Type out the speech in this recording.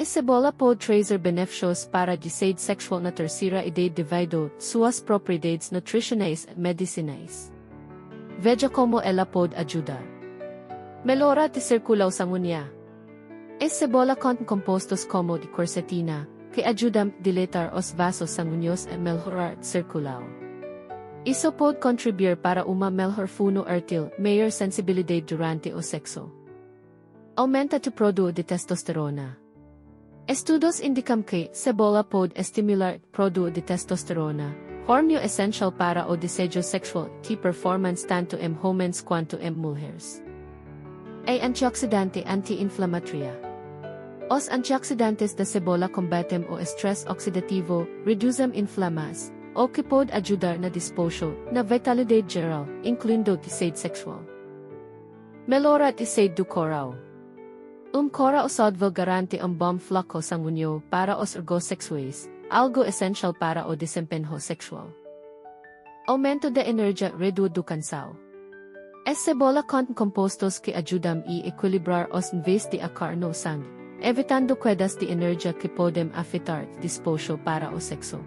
Es cebola pod trazer beneficios para de said sexual na tercera idade devido suas propriedades nutricionais e medicinais. Veja como ela pode ajudar. Melhora de circulação sanguínea. Es cebola contém compostos como de quercetina, que ajudam a dilatar os vasos sanguíneos e melhorar a circulação. Isso pode contribuir para uma melhor funo ertil, maior sensibilidade durante o sexo. Aumenta o produto de testosterona. Estudos indicam que cebola pode estimular o produto de testosterona, hormônio essencial para o desejo sexual e performance tanto em homens quanto em mulheres. É antioxidante anti-inflamatória. Os antioxidantes da cebola combatem o estresse oxidativo, reduzem inflamas, o que pode ajudar na disposal na vitalidade geral, incluindo sede sexual. Melhora sede do coral. Um cora usado garante um bom fluxo sanguíneo para os órgãos sexuais, algo essencial para o desempenho sexual. Aumento da energia reduz do cansao. Es cebola contém compostos que ajudam a equilibrar os níveis de açúcar no sangue, evitando quedas de energia que podem afetar disposal para o sexo.